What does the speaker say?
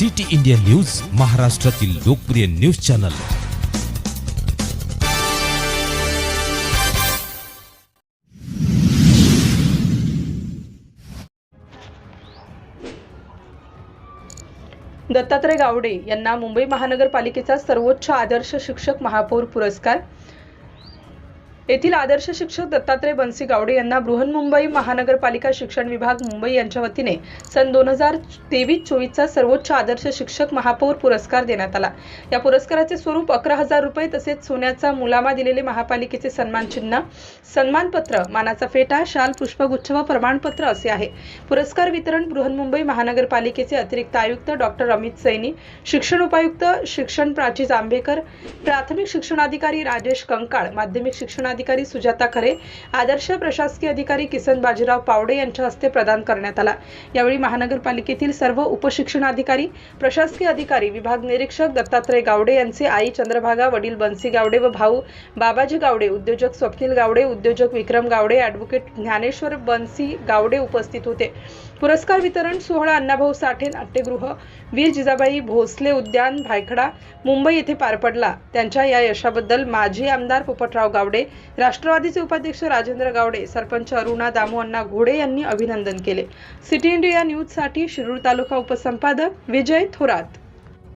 City India news महाराष्ट्रातील लोकप्रिय news channel. Dattatray Gawade यांना मुंबई महानगरपालिकेचा सर्वोच्च आदर्श शिक्षक महापौर पुरस्कार येथील आदर्श शिक्षक दत्तात्रय बनसी गावडे यांना बृहन्मुंबई महानगरपालिका शिक्षण विभाग मुंबई यांच्या वतीने सन दोन हजार तेवीस चोवीसचा सर्वोच्च आदर्श शिक्षक महापौर पुरस्कार देण्यात आला. या पुरस्काराचे स्वरूप अकरा हजार रुपये तसेच सोन्याचा मुलामा दिलेले महापालिकेचे सन्मान चिन्ह सन्मानपत्र मानाचा फेटा शाल पुष्पगुच्छ व प्रमाणपत्र असे आहे. पुरस्कार वितरण बृहन्मुंबई महानगरपालिकेचे अतिरिक्त आयुक्त डॉक्टर अमित सैनी शिक्षण उपायुक्त शिक्षण प्राची जांभेकर प्राथमिक शिक्षणाधिकारी राजेश कंकाळ माध्यमिक शिक्षणाधिकारी सुजाता खरे आदर्श प्रशासकीय अधिकारी किसन बाजीराव पावडे यांच्या हस्ते प्रदान करण्यात आला. यावेळी महानगरपालिकेतील सर्व उपशिक्षणाधिकारी प्रशासकीय अधिकारी विभाग निरीक्षक दत्तात्रय गावडे यांचे आई चंद्रभागा वडील बन्सी गावडे व भाऊ बाबाजी गावडे उद्योजक स्वप्नील गावडे उद्योजक विक्रम गावडे ॲडव्होकेट ज्ञानेश्वर बनसी गावडे उपस्थित होते. पुरस्कार वितरण सोहळा अण्णाभाऊ साठे नाट्यगृह वीर जिजाबाई भोसले उद्यान भायखडा मुंबई येथे पार पडला. त्यांच्या या यशाबद्दल माजी आमदार पोपटराव गावडे राष्ट्रवादीचे उपाध्यक्ष राजेंद्र गावडे सरपंच अरुणा दामू अण्णा घोडे यांनी अभिनंदन केले. सिटी इंडिया न्यूजसाठी शिरूर तालुका उपसंपादक विजय थोरात.